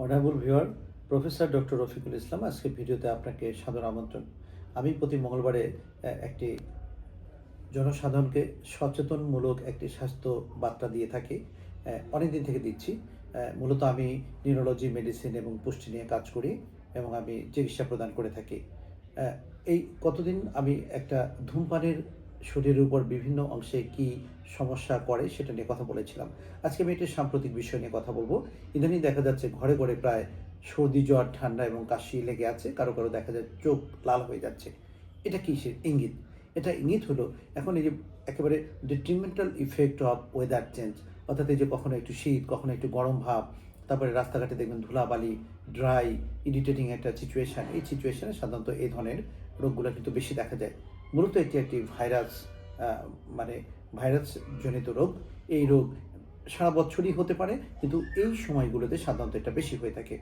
Honourable viewer, professor doctor Rafiqul Islam, আজকে ভিডিওতে আপনাকে সাদর আমন্ত্রণ। আমি প্রতি মঙ্গলবারে একটি জনসাধারণকে সচেতনমূলক একটি স্বাস্থ্য বার্তা দিয়ে থাকি অনেক দিন থেকে দিচ্ছি। মূলত আমি নিউরোলজি, মেডিসিন এবং পুষ্টি নিয়ে কাজ করি এবং আমি চিকিৎসা প্রদান করে থাকি। এই কতদিন আমি একটা ধূমপানের শরীরের উপর বিভিন্ন অংশে কি সমস্যা করে সেটা নিয়ে কথা বলেছিলাম। আজকে আমি একটি সাম্প্রতিক বিষয় নিয়ে কথা বলব। ইদানিং দেখা যাচ্ছে ঘরে ঘরে প্রায় সর্দি, জ্বর, ঠান্ডা এবং কাশি লেগে আছে। কারও কারও দেখা যায় চোখ লাল হয়ে যাচ্ছে। এটা কিসের ইঙ্গিত? এটা ইঙ্গিত হলো এখন এই যে একেবারে detrimental effect of weather change অর্থাৎ এই যে কখনো একটু শীত, কখনো একটু গরম ভাব, তারপরে রাস্তাঘাটে দেখবেন ধুলাবালি ড্রাই ইরিটেটিং একটা সিচুয়েশান এই সিচুয়েশানে সাধারণত এই ধরনের রোগগুলো কিন্তু বেশি দেখা যায়। মূলত এটি একটি ভাইরাস মানে ভাইরাস জনিত রোগ। এই রোগ সারা বছরই হতে পারে, কিন্তু এই সময়গুলোতে সাধারণত এটা বেশি হয়ে থাকে।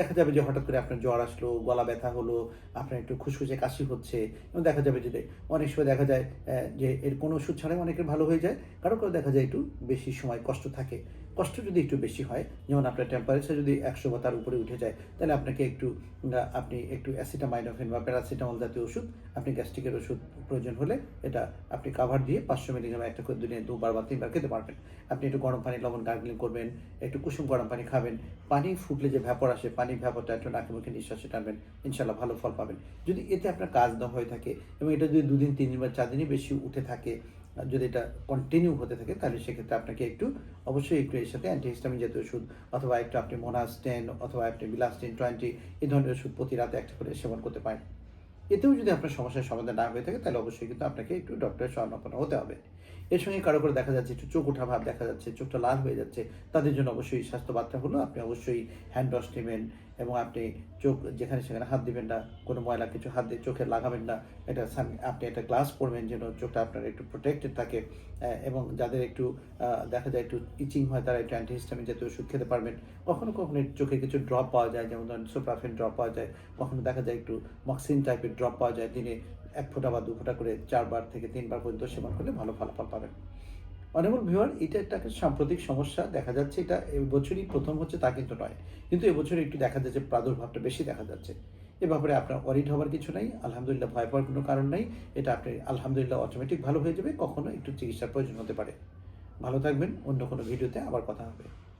দেখা যাবে যে হঠাৎ করে আপনার জ্বর আসলো, গলা ব্যথা হলো, আপনার একটু খুশখুশে কাশি হচ্ছে, এবং দেখা যাবে যে অনেক সময় দেখা যায় যে এর কোনো ওষুধ ছাড়াই অনেকের ভালো হয়ে যায়, কারও কারও দেখা যায় একটু বেশি সময় কষ্ট থাকে। কষ্ট যদি একটু বেশি হয়, যেমন আপনার টেম্পারেচার যদি একশো বা তার উপরে উঠে যায়, তাহলে আপনাকে একটু আপনি একটু অ্যাসিটামাইনোফেন বা প্যারাসিটামল জাতীয় ওষুধ, আপনি গ্যাস্ট্রিকের ওষুধ প্রয়োজন হলে এটা আপনি কাভার দিয়ে পাঁচশো মিলিগ্রাম একটা করে দিনে দুবার বা তিনবার খেতে পারবেন। আপনি একটু গরম পানি, লবণ গার্গলিং করবেন, একটু কুসুম গরম পানি খাবেন, পানি ফুটলে যে ভ্যাপর আসে, পানি ভ্যাপরটা একটু নাকে মুখে নিঃশ্বাসে টানবেন ইনশাল্লাহ ভালো ফল পাবেন। যদি এতে আপনার কাজ না হয়ে থাকে এবং এটা যদি দুদিন তিন দিন বা চার দিনই বেশি উঠে থাকে যদি এটা কন্টিনিউ হতে থাকে, তাহলে সেক্ষেত্রে আপনাকে একটু অবশ্যই একটু এর সাথে অ্যান্টিহিস্টামিন জাতীয় ওষুধ অথবা একটু আপনি মোনাস টেন অথবা আপনি বিলাস্টিন টোয়েন্টি এই ধরনের ওষুধ প্রতি রাতে একটা করে সেবন করতে পারেন। এতেও যদি আপনার সমস্যার সমাধান না হয়ে থাকে, তাহলে অবশ্যই কিন্তু আপনাকে একটু ডক্টরের শরণাপন্ন হতে হবে। এর সঙ্গে কারও করে দেখা যাচ্ছে একটু চোখ ওঠা ভাব দেখা যাচ্ছে, চোখটা লাল হয়ে যাচ্ছে, তাদের জন্য অবশ্যই স্বাস্থ্য বার্তা হলো, আপনি অবশ্যই হ্যান্ড ওয়াশ নেবেন এবং আপনি চোখ যেখানে সেখানে হাত দিবেন না, কোনো ময়লা কিছু হাত দিয়ে চোখে লাগাবেন না, এটা আপনি একটা গ্লাস পরবেন যেন চোখটা আপনার একটু প্রোটেক্টেড থাকে এবং যাদের একটু দেখা যায় একটু ইচিং হয়, তারা একটু অ্যান্টিহিস্টামিন জাতীয় ওষুধ খেতে পারবেন। কখনো কখনো চোখে কিছু ড্রপ পাওয়া যায়, যেমন ধরেন সোপ্রাফেন ড্রপ পাওয়া যায়, কখনো দেখা যায় একটু মক্সিন টাইপের ড্রপ পাওয়া যায়, দিনে এক ফোঁটা বা দু ফোঁটা করে, চারবার থেকে তিনবার পর্যন্ত সেবন করলে ভালো ফলাফল পাবেন। অনেবল ভিওয়ার এটা একটা সাম্প্রতিক সমস্যা, দেখা যাচ্ছে এটা এবছরই প্রথম হচ্ছে, তা কিন্তু নয়। কিন্তু এবছর একটু দেখা যাচ্ছে, প্রাদুর্ভাবটা বেশি দেখা যাচ্ছে। এ ব্যাপারে আপনার অরিড হওয়ার কিছু নাই, আলহামদুলিল্লাহ ভয় পাওয়ার কোনো কারণ নাই। এটা আপনি, আলহামদুলিল্লাহ অটোমেটিক ভালো হয়ে যাবে, কখনো একটু চিকিৎসার প্রয়োজন হতে পারে। ভালো থাকবেন, অন্য কোনো ভিডিওতে আবার কথা হবে।